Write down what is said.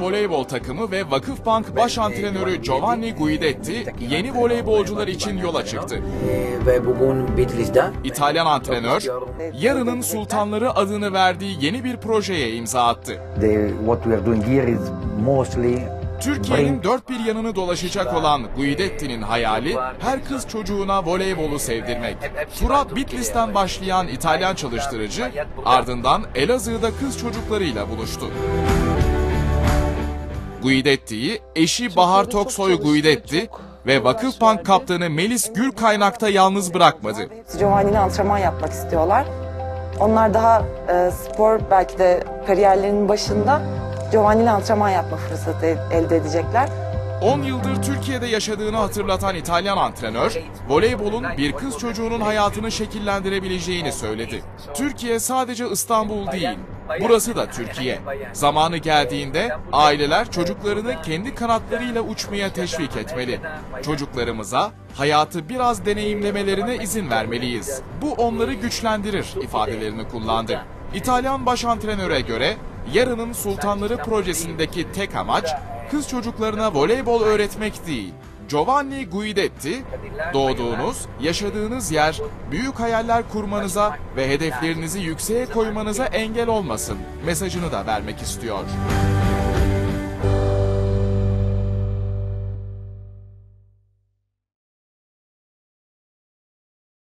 voleybol takımı ve Vakıfbank baş antrenörü Giovanni Guidetti yeni voleybolcular için yola çıktı. Ve bugün Bitlis'te İtalyan antrenör, yarının sultanları adını verdiği yeni bir projeye imza attı. Türkiye'nin dört bir yanını dolaşacak olan Guidetti'nin hayali her kız çocuğuna voleybolu sevdirmek. Tura Bitlis'ten başlayan İtalyan çalıştırıcı ardından Elazığ'da kız çocuklarıyla buluştu. Guidetti'yi eşi Bahar Toksoy Guidetti ve Vakıfbank kaptanı Melis Gülkaynak'ta yalnız bırakmadı. Giovanni'yle antrenman yapmak istiyorlar. Onlar daha e, spor belki de kariyerlerinin başında Giovanni'yle antrenman yapma fırsatı el- elde edecekler. 10 yıldır Türkiye'de yaşadığını hatırlatan İtalyan antrenör, voleybolun bir kız çocuğunun hayatını şekillendirebileceğini söyledi. Türkiye sadece İstanbul değil, burası da Türkiye. Zamanı geldiğinde aileler çocuklarını kendi kanatlarıyla uçmaya teşvik etmeli. Çocuklarımıza hayatı biraz deneyimlemelerine izin vermeliyiz. Bu onları güçlendirir ifadelerini kullandı. İtalyan baş antrenöre göre Yarının Sultanları projesindeki tek amaç kız çocuklarına voleybol öğretmek değil. Giovanni Guidetti, doğduğunuz, yaşadığınız yer büyük hayaller kurmanıza ve hedeflerinizi yükseğe koymanıza engel olmasın mesajını da vermek istiyor.